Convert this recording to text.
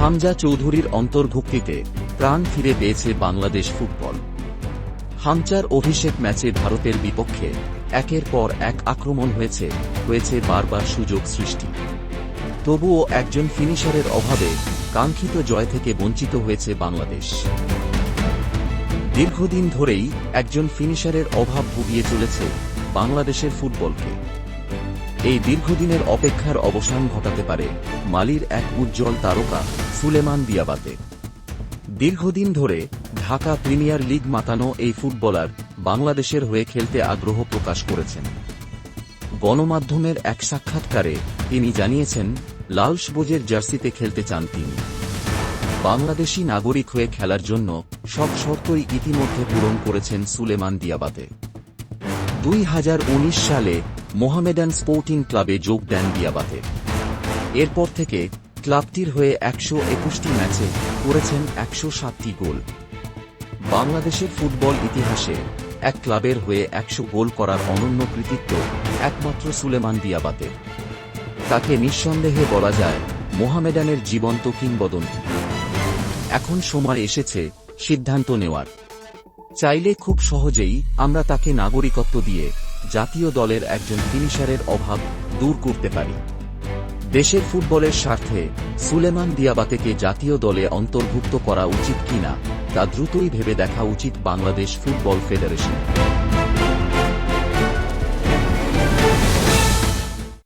হামজা চৌধুরীর অন্তর্ভুক্তিতে প্রাণ ফিরে পেয়েছে বাংলাদেশ ফুটবল। হামচার অভিষেক ম্যাচে ভারতের বিপক্ষে একের পর এক আক্রমণ হয়েছে হয়েছে বারবার সুযোগ সৃষ্টি। তবুও একজন ফিনিশারের অভাবে কাঙ্ক্ষিত জয় থেকে বঞ্চিত হয়েছে বাংলাদেশ। দীর্ঘদিন ধরেই একজন ফিনিশারের অভাব ভুগিয়ে চলেছে বাংলাদেশের ফুটবলকে। এই দীর্ঘদিনের অপেক্ষার অবসান ঘটাতে পারে মালির এক উজ্জ্বল তারকা, সুলেমান দিয়াবাতে। দীর্ঘদিন ধরে ঢাকা প্রিমিয়ার লিগ মাতানো এই ফুটবলার বাংলাদেশের হয়ে খেলতে আগ্রহ প্রকাশ করেছেন। গণমাধ্যমের এক সাক্ষাৎকারে তিনি জানিয়েছেন লাল জার্সিতে খেলতে চান তিনি। বাংলাদেশি নাগরিক হয়ে খেলার জন্য সব শর্তই ইতিমধ্যে পূরণ করেছেন সুলেমান দিয়াবাতে। দুই হাজার উনিশ সালে মোহামেডান স্পোর্টিং ক্লাবে যোগ দেন দিয়াবাতে। এরপর থেকে ক্লাবটির হয়ে একশো একুশটি ম্যাচে করেছেন একশো সাতটি গোল। বাংলাদেশের ফুটবল ইতিহাসে এক ক্লাবের হয়ে একশো গোল করার অনন্য কৃতিত্ব একমাত্র সুলেমান দিয়াবাতে। তাকে নিঃসন্দেহে বলা যায় মোহামেডানের জীবন্ত কিংবদন্তি। এখন সময় এসেছে সিদ্ধান্ত নেওয়ার। চাইলে খুব সহজেই আমরা তাকে নাগরিকত্ব দিয়ে জাতীয় দলের একজন ফিনিশারের অভাব দূর করতে পারি। দেশের ফুটবলের স্বার্থে সুলেমান দিয়াবাতেকে জাতীয় দলে অন্তর্ভুক্ত করা উচিত কিনা, তা দ্রুতই ভেবে দেখা উচিত বাংলাদেশ ফুটবল ফেডারেশন।